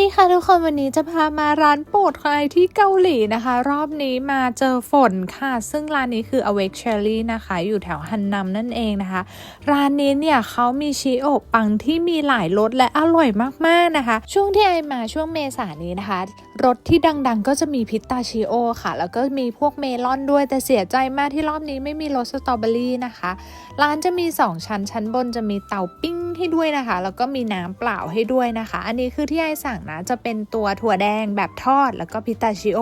ดีค่ะทุกคนวันนี้จะพามาร้านโปรดใครที่เกาหลีนะคะ รอบนี้มาเจอฝนค่ะ ซึ่งร้านนี้คือ Awake Cherry นะคะ อยู่แถวฮันนัมนั่นเองนะคะ ร้านนี้เนี่ยเขามีชีโอะปังที่มีหลายรสและอร่อยมากๆนะคะ ช่วงที่ไอมาช่วงเมษานี้นะคะรสที่ดังๆ ก็จะมีพิสตาชิโอค่ะ แล้วก็มีพวกเมลอนด้วยแต่เสียใจมากที่รอบนี้ไม่มีรสสตรอเบอรี่นะคะ ร้านจะมี 2 ชั้นชั้นบนจะมีเตาปิ้ง ให้ด้วยนะคะ แล้วก็มีน้ำเปล่าให้ด้วยนะคะ อันนี้คือที่ไอสั่งนะจะเป็นตัวถั่วแดงแบบทอดแล้วก็พิตาชิโอ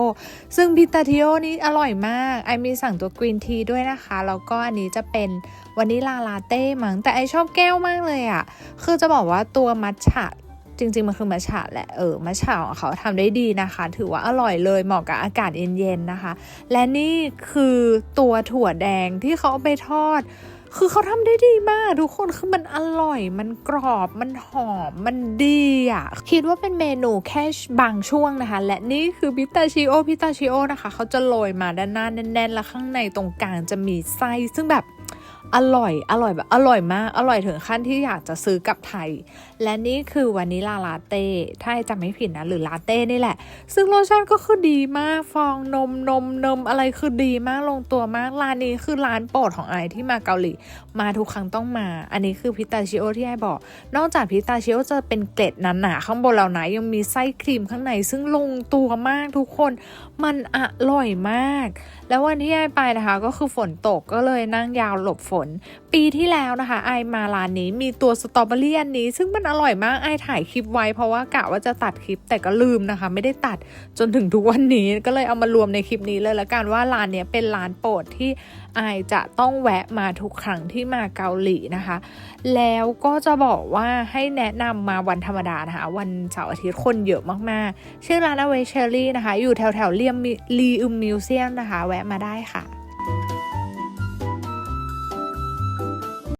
ซึ่งพิตาชิโอนี่อร่อยมาก ไอมีสั่งตัวกรีนทีด้วยนะคะ แล้วก็อันนี้จะเป็นวานิลาลาเต้มั้ง แต่ไอชอบแก้วมากเลยอะ่ะ คือจะบอกว่าตัวมัทฉะจริงๆ มันคือมัชฉะแหละ เออมัชฉะของเขาทำได้ดีนะคะ ถือว่าอร่อยเลย เหมาะกับอากาศเย็นๆ นะคะ และนี่คือตัวถั่วแดงที่เขาเอาไปทอด คือเขาทำได้ดีมากทุกคนคือมันอร่อย มันกรอบ มันหอม มันดีอะ คิดว่าเป็นเมนูแค่บางช่วงนะคะ และนี่คือพิตาชิโอพิตาชิโอนะคะ เขาจะโรยมาด้านหน้าแน่นๆ แล้วข้างในตรงกลางจะมีไส้ซึ่งแบบ อร่อย อร่อยแบบอร่อยมาก อร่อยถึงขั้นที่อยากจะซื้อกลับไทย และนี่คือวานิลาลาเต้ ถ้าจำไม่ผิดนะ หรือลาเต้นี่แหละ ซึ่งรสชาติก็คือดีมาก ฟองนมนมนมอะไรคือดีมากลงตัวมาก ร้านนี้คือร้านโปรดของไอที่มาเกาหลี มาทุกครั้งต้องมา อันนี้คือพิตาชิโอที่ไอบอก นอกจากพิตาชิโอจะเป็นเกล็ดหนาๆข้างบนแล้วนะ ยังมีไส้ครีมข้างใน ซึ่งลงตัวมากทุกคน มันอร่อยมาก แล้ววันที่ไอไปนะคะ ก็คือฝนตกก็เลยนั่งยาวหลบฝนปีที่แล้วนะคะไอมาร้านนี้มีตัวสตรอเบอรี่อันนี้ ซึ่งมันอร่อยมากไอถ่ายคลิปไว้เพราะว่ากะว่าจะตัดคลิปแต่ก็ลืมนะคะ ไม่ได้ตัดจนถึงทุกวันนี้ก็เลยเอามารวมในคลิปนี้เลยละกันว่าร้านนี้เป็นร้านโปรดที่ไอจะต้องแวะมาทุกครั้งที่มาเกาหลีนะคะ แล้วก็จะบอกว่าให้แนะนำมาวันธรรมดานะคะ วันเสาร์อาทิตย์คนเยอะมากๆ ชื่อร้านอเวเชอรี่นะคะ อยู่แถวแถวเลียมลีอึมมิวเซียมนะคะ แวะมาได้ค่ะ